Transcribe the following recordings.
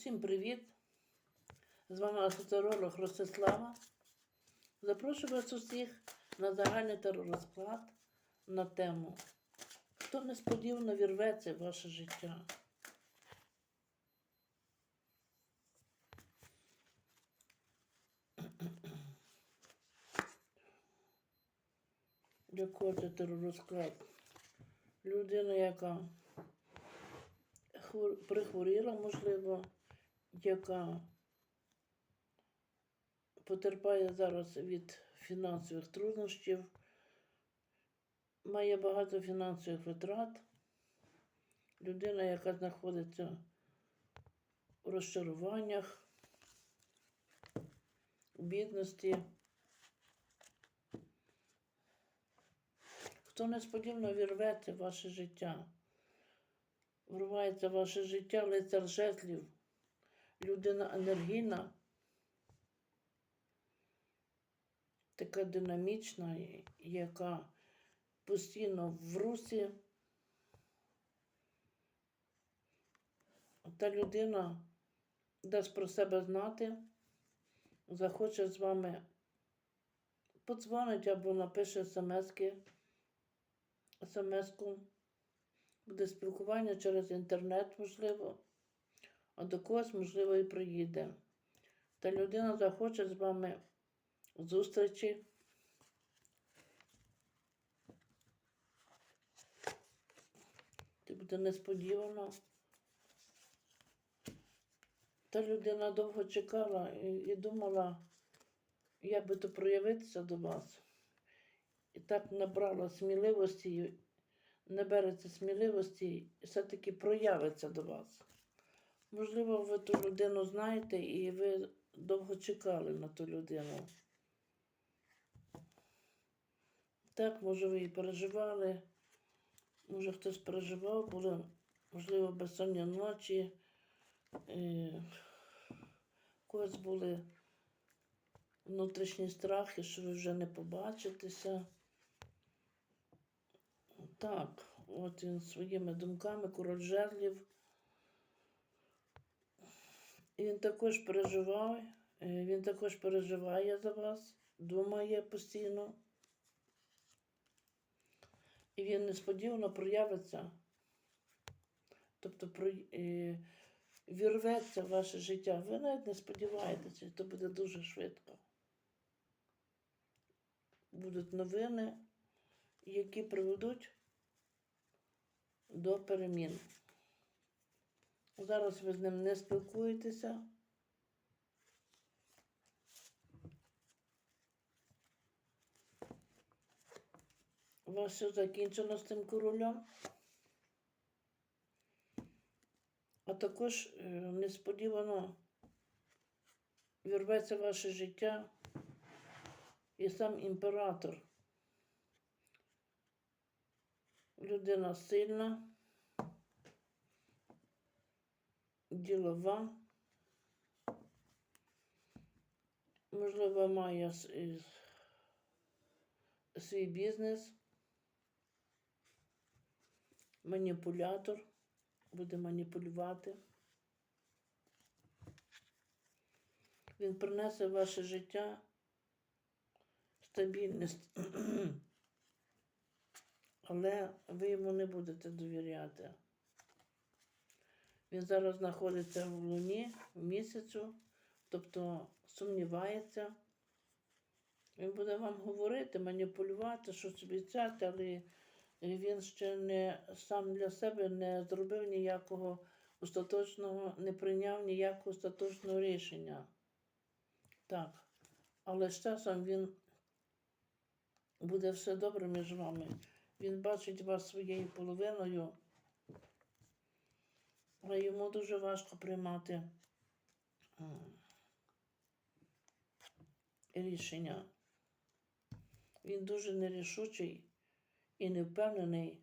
Усім привіт! З вами асоціолог Ростислава. Запрошую вас усіх на загальний теророзклад на тему Хто несподівано вірветься в ваше життя? Це теророзклад? Людина, яка хвор- прихворіла, можливо, яка потерпає зараз від фінансових труднощів, має багато фінансових витрат. Людина, яка знаходиться у розчаруваннях, у бідності. Хто несподівано вірветься в ваше життя, вривається ваше життя лицар жезлів, людина енергійна, така динамічна, яка постійно в русі. Та людина дасть про себе знати, захоче з вами подзвонить або напише смски, смс-ку. Буде спілкування через інтернет, можливо, а до когось, можливо, і приїде. Та людина захоче з вами зустрічі. Це буде несподівано. Та людина довго чекала і, і думала, як би то проявитися до вас. І так набрала сміливості, набереться сміливості і все-таки проявиться до вас. Можливо, ви ту людину знаєте і ви довго чекали на ту людину. Так, може, ви і переживали, може хтось переживав, були, можливо, безсонні ночі, е, когось були внутрішні страхи, що ви вже не побачитеся. Так, от він своїми думками, король жезлів. Він також переживає, е, він також переживає за вас, думає постійно. І він несподівано проявиться, тобто е, вірветься в ваше життя. Ви навіть не сподіваєтеся, то буде дуже швидко. Будуть новини, які приведуть до перемін. Зараз ви з ним не спілкуєтеся. У вас все закінчено з тим королем. А також е, несподівано вірветься ваше життя і сам імператор. Людина сильна, ділова, можливо, має свій бізнес, маніпулятор, буде маніпулювати. Він принесе в ваше життя стабільність, але ви йому не будете довіряти. Він зараз знаходиться в луні в місяцю, тобто сумнівається. Він буде вам говорити, маніпулювати, щось обіцяти, але він ще не сам для себе не зробив ніякого остаточного, не прийняв ніякого остаточного рішення. Так. Але з часом він буде все добре між вами. Він бачить вас своєю половиною, але йому дуже важко приймати рішення. Він дуже нерішучий і не впевнений,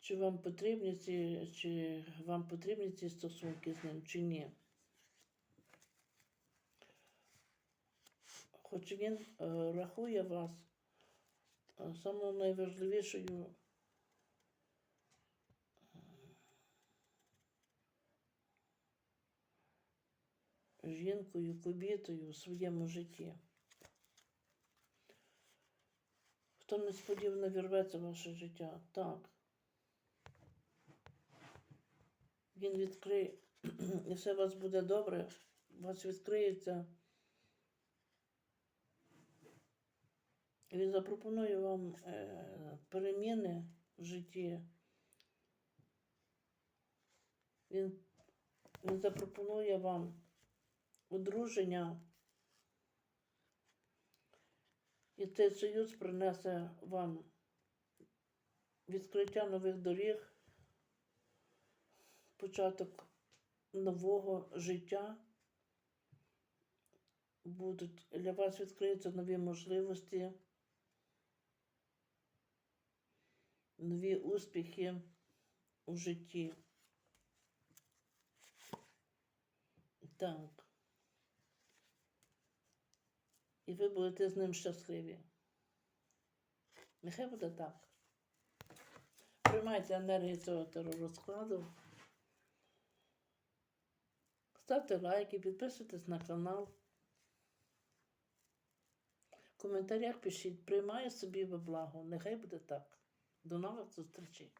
чи вам потрібні ці, чи вам потрібні ці стосунки з ним, чи ні. Хоч він е, рахує вас е, найважливішою жінкою, кобітою у своєму житті. Хто несподівано вірветься в ваше життя, так. Він відкриє, і все у вас буде добре, у вас відкриється. Він запропонує вам е, переміни в житті. Він, він запропонує вам одруження. І цей союз принесе вам відкриття нових доріг, початок нового життя. Будуть для вас відкриються нові можливості, нові успіхи у житті. Так. І ви будете з ним щасливі. Нехай буде так. Приймайте енергію цього теророзкладу. Ставте лайки, підписуйтесь на канал. В коментарях пишіть, приймаю собі во благо. Нехай буде так. До нових зустрічей.